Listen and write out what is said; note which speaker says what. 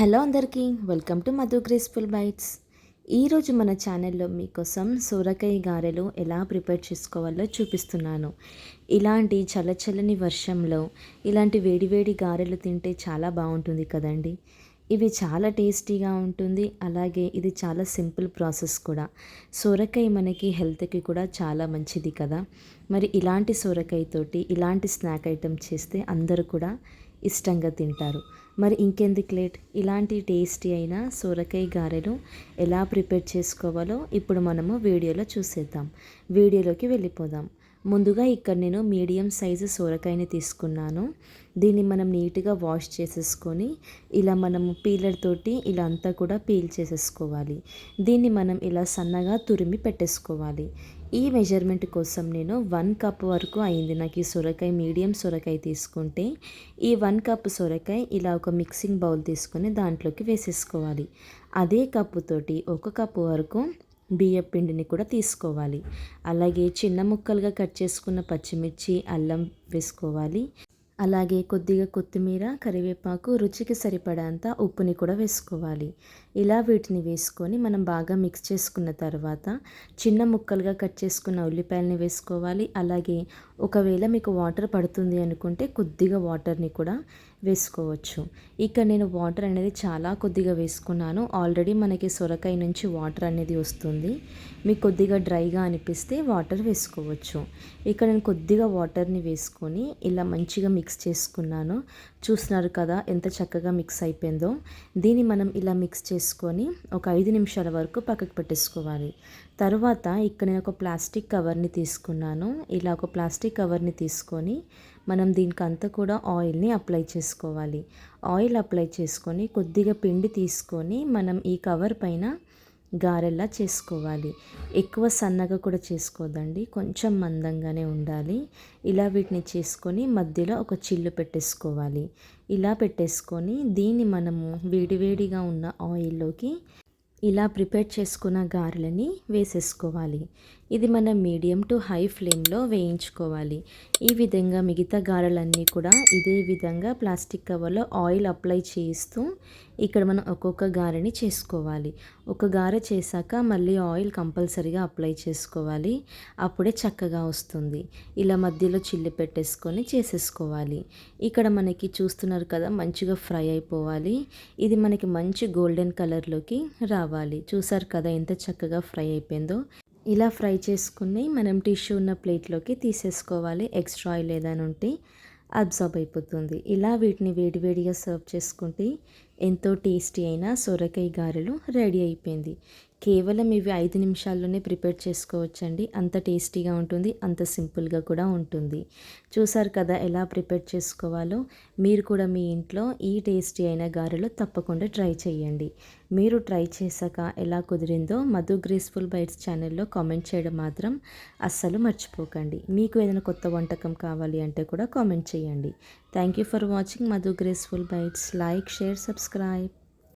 Speaker 1: Hello అందరికీ welcome to Madhu graceful bites ఈరోజు మన ఛానల్లో మీకోసం సూరకాయ గారెలు ఎలా ప్రిపేర్ చేసుకోవాలో చూపిస్తున్నాను. ఇలాంటి చల్లచల్లని వర్షంలో ఇలాంటి వేడివేడి గారెలు తింటే చాలా బాగుంటుంది కదండి. ఇవి చాలా టేస్టీగా ఉంటుంది. అలాగే ఇది చాలా సింపుల్ ప్రాసెస్ కూడా. సొరకాయ మనకి హెల్త్కి కూడా చాలా మంచిది కదా. మరి ఇలాంటి సొరకాయతోటి ఇలాంటి స్నాక్ ఐటెం చేస్తే అందరూ కూడా ఇష్టంగా తింటారు. మరి ఇంకెందుకు లేట్? ఇలాంటి టేస్టీ అయిన సొరకాయ గారెలు ఎలా ప్రిపేర్ చేసుకోవాలో ఇప్పుడు మనము వీడియోలో చూసేద్దాం. వీడియోలోకి వెళ్ళిపోదాం. ముందుగా ఇక్కడ నేను మీడియం సైజు సొరకాయని తీసుకున్నాను. దీన్ని మనం నీట్గా వాష్ చేసేసుకొని ఇలా మనం పీలర్ తోటి ఇలా అంతా కూడా పీల్ చేసేసుకోవాలి. దీన్ని మనం ఇలా సన్నగా తురిమి పెట్టేసుకోవాలి. ఈ మెజర్మెంట్ కోసం నేను వన్ కప్ వరకు అయింది నాకు ఈ సొరకాయ మీడియం సొరకాయ తీసుకుంటే. ఈ వన్ కప్ సొరకాయ ఇలా ఒక మిక్సింగ్ బౌల్ తీసుకొని దాంట్లోకి వేసేసుకోవాలి. అదే కప్పుతోటి ఒక కప్పు వరకు బియ్య పిండిని కూడా తీసుకోవాలి. అలాగే చిన్న ముక్కలుగా కట్ చేసుకున్న పచ్చిమిర్చి అల్లం వేసుకోవాలి. అలాగే కొద్దిగా కొత్తిమీర కరివేపాకు రుచికి సరిపడంత ఉప్పుని కూడా వేసుకోవాలి. ఇలా వీటిని వేసుకొని మనం బాగా మిక్స్ చేసుకున్న తర్వాత చిన్న ముక్కలుగా కట్ చేసుకున్న ఉల్లిపాయలని వేసుకోవాలి. అలాగే ఒకవేళ మీకు వాటర్ పడుతుంది అనుకుంటే కొద్దిగా వాటర్ని కూడా వేసుకోవచ్చు. ఇక్కడ నేను వాటర్ అనేది చాలా కొద్దిగా వేసుకున్నాను. ఆల్రెడీ మనకి సొరకాయ నుంచి వాటర్ అనేది వస్తుంది. మీకు కొద్దిగా డ్రైగా అనిపిస్తే వాటర్ వేసుకోవచ్చు. ఇక్కడ నేను కొద్దిగా వాటర్ని వేసుకొని ఇలా మంచిగా మిక్స్ చేసుకున్నాను. చూస్తున్నారు కదా ఎంత చక్కగా మిక్స్ అయిపోయిందో. దీన్ని మనం ఇలా మిక్స్ చేసుకొని ఒక ఐదు నిమిషాల వరకు పక్కకు పెట్టేసుకోవాలి. తర్వాత ఇక్కడ నేను ఒక ప్లాస్టిక్ కవర్ని తీసుకున్నాను. ఇలా ఒక ప్లాస్టిక్ కవర్ని తీసుకొని మనం దీనికి అంతా కూడా ఆయిల్ని అప్లై చేసుకోవాలి. ఆయిల్ అప్లై చేసుకొని కొద్దిగా పిండి తీసుకొని మనం ఈ కవర్ పైన గారెల్లా చేసుకోవాలి. ఎక్కువ సన్నగా కూడా చేసుకోదండి. కొంచెం మందంగానే ఉండాలి. ఇలా వీటిని చేసుకొని మధ్యలో ఒక చిల్లు పెట్టేసుకోవాలి. ఇలా పెట్టేసుకొని దీన్ని మనము వేడివేడిగా ఉన్న ఆయిల్లోకి ఇలా ప్రిపేర్ చేసుకున్న గారెలని వేసేసుకోవాలి. ఇది మనం మీడియం టు హై ఫ్లేమ్లో వేయించుకోవాలి. ఈ విధంగా మిగతా గారెలన్నీ కూడా ఇదే విధంగా ప్లాస్టిక్ కవర్లో ఆయిల్ అప్లై చేస్తూ ఇక్కడ మనం ఒక్కొక్క గారెని చేసుకోవాలి. ఒక గారె చేశాక మళ్ళీ ఆయిల్ కంపల్సరీగా అప్లై చేసుకోవాలి. అప్పుడే చక్కగా వస్తుంది. ఇలా మధ్యలో చిల్లి పెట్టేసుకొని చేసేసుకోవాలి. ఇక్కడ మనకి చూస్తున్నారు కదా మంచిగా ఫ్రై అయిపోవాలి. ఇది మనకి మంచి గోల్డెన్ కలర్లోకి రావాలి. చూసారు కదా ఎంత చక్కగా ఫ్రై అయిపోయిందో. ఇలా ఫ్రై చేసుకుని మనం టిష్యూ ఉన్న ప్లేట్లోకి తీసేసుకోవాలి. ఎక్స్ట్రా ఆయిల్ ఏదైనా ఉంటే అబ్జర్బ్ అయిపోతుంది. ఇలా వీటిని వేడివేడిగా సర్వ్ చేసుకుంటే ఎంతో టేస్టీ అయిన సొరకాయ గారెలు రెడీ అయిపోయింది. కేవలం ఇవి ఐదు నిమిషాల్లోనే ప్రిపేర్ చేసుకోవచ్చండి. అంత టేస్టీగా ఉంటుంది అంత సింపుల్గా కూడా ఉంటుంది. చూసారు కదా ఎలా ప్రిపేర్ చేసుకోవాలో? మీరు కూడా మీ ఇంట్లో ఈ టేస్టీ అయిన గారెలు తప్పకుండా ట్రై చేయండి. మీరు ట్రై చేశాక ఎలా కుదిరిందో మధు గ్రేస్ఫుల్ బైట్స్ ఛానల్లో కామెంట్ చేయడం మాత్రం అస్సలు మర్చిపోకండి. మీకు ఏదైనా కొత్త వంటకం కావాలి అంటే కూడా కామెంట్ చేయండి. Thank you for watching Madhu graceful bites. Like share subscribe.